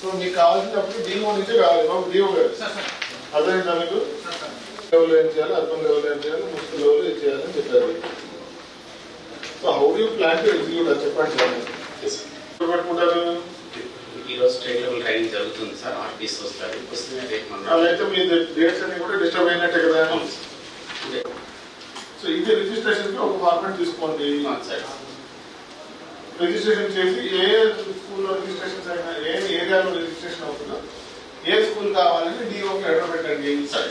So మీకు కావాల్సినప్పుడు DO నుంచే కావాలి మాకు డిఓ గారు సార్ అర్థమైందా మీకు? లెవెల్ ఏం చేయాలి? అర్బన్ లెవెల్ ఏం చేయాలి? మున్సిపల్ లెవెల్ ఏం చేయాలని చెప్పారు. So how do plan to execute చెప్పండి సార్ పెట్టుకుంటారు? ఈ రోజు స్టేట్ లెవెల్ ట్రైనింగ్ జరుగుతుంది సార్. ఆర్టీస్ వస్తారు. వస్తున్నాయి రేపు మన అలాయితే మీ డేట్స్ అన్ని కూడా డిస్టర్బ్ అయినట్టే కదా. సో ఇది రిజిస్ట్రేషన్కి ఒక ఫార్మాట్ తీసుకోండి. రిజిస్ట్రేషన్ చేసి ఏ స్కూల్లో రిజిస్ట్రేషన్ అయినా ఏ ఏరియాలో రిజిస్ట్రేషన్ అవుతుందో ఏ స్కూల్ కావాలని డిఓకి లెటర్ పెట్టండి సరే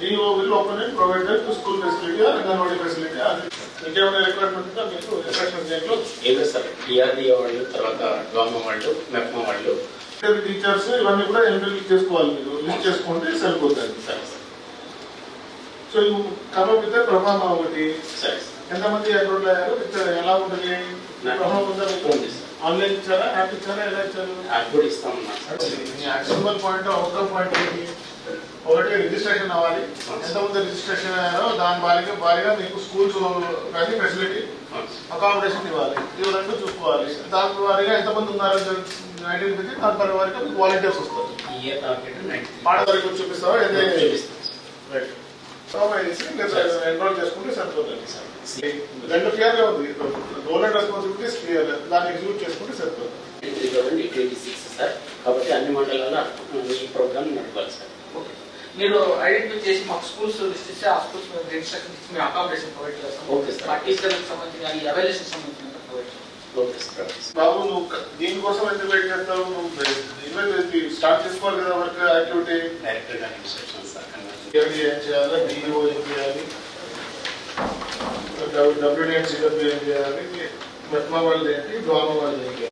DO will open and provided to school facility Anganwadi facility అది ఇంకేమైనా రిక్వైర్మెంట్ ఉందా మీకు? రిఫ్రెష్మెంట్ దేంట్లో ఏదో సార్. టీఆర్డీ వాళ్ళు తర్వాత డ్రామా వాళ్ళు మెప్మా వాళ్ళు. టీచర్స్ ఇవన్నీ కూడా ఎంపిక చేసుకోవాలి మీరు. లిస్ట్ చేసుకుంటే సరిపోతుంది సరే సో యూ కమప్ విత్ ప్రభావం ఒకటి. ఎంతమంది ఎన్రోల్ అయ్యారు? ఎలా ఉంటుంది? ప్రభావం ఉందా మీకు? ఆన్లైన్ ఇచ్చారా? యాప్ ఇచ్చారా? ఎలా ఇచ్చారు? యాప్ కూడా మీ యాక్సిమల్ పాయింట్ అవుట్కమ్ పాయింట్ ఏంటి? ఒకటి రిజిస్ట్రేషన్ అవ్వాలి. ఎంతమంది రిజిస్ట్రేషన్ అయ్యారో దాని భారీగా భారీగా మీకు స్కూల్స్ కానీ ఫెసిలిటీ. అకామిడేషన్ ఇవ్వాలి. ఇవి రెండు చూసుకోవాలి. దాని వారీగా ఎంతమంది ఉన్నారో ఐడెంటిఫై దాని పరి వారిగా మీకు వాలంటీర్స్ వస్తారు. పాడ వరకు చూపిస్తావా? ఏదే? చూపిస్తాం. సార్ రైట్ ఎన్రోల్ చేసుకుంటే సరిపోతుంది. రెండు క్లియర్గా ఉంది. రోల్ అండ్ రెస్పాన్సిబిలిటీస్ క్లియర్ దాన్ని ఎగ్జిక్యూట్ చేసుకుంటే సరిపోతుంది. కాబట్టి అన్ని మండలాల్లో ఈ ప్రోగ్రామ్ నడపాలి సార్. ఓకే. మీరు ఐడెంటిఫై చేసి మాకు స్కూల్స్ లిస్ట్ ఇస్తే ఆ స్కూల్స్ మేము రిజిస్ట్రేషన్ ఇచ్చి మేము అకామిడేషన్ ప్రొవైడ్ చేస్తాం. Okay sir. మా టీచర్లకు సంబంధించిన ఈ అవైలేషన్ సంబంధించిన ప్రొవైడ్ చేస్తాం? Okay sir. Okay sir. బాబు నువ్వు దీనికోసం ఎంత వెయిట్ చేస్తావు? నువ్వు స్టార్ట్ చేసుకోవాలి కదా వర్క్ యాక్టివిటీ? డైరెక్టర్ గారి ఇన్స్ట్రక్షన్ ఏం చేయాలి డిఓ ఏం చేయాలి డబ్ల్యూడిఎన్సీడబ్ల్యూ ఏం చేయాలి మెట్మా వాళ్ళు ఏంటి డోమ వాళ్ళు ఏం చేయాలి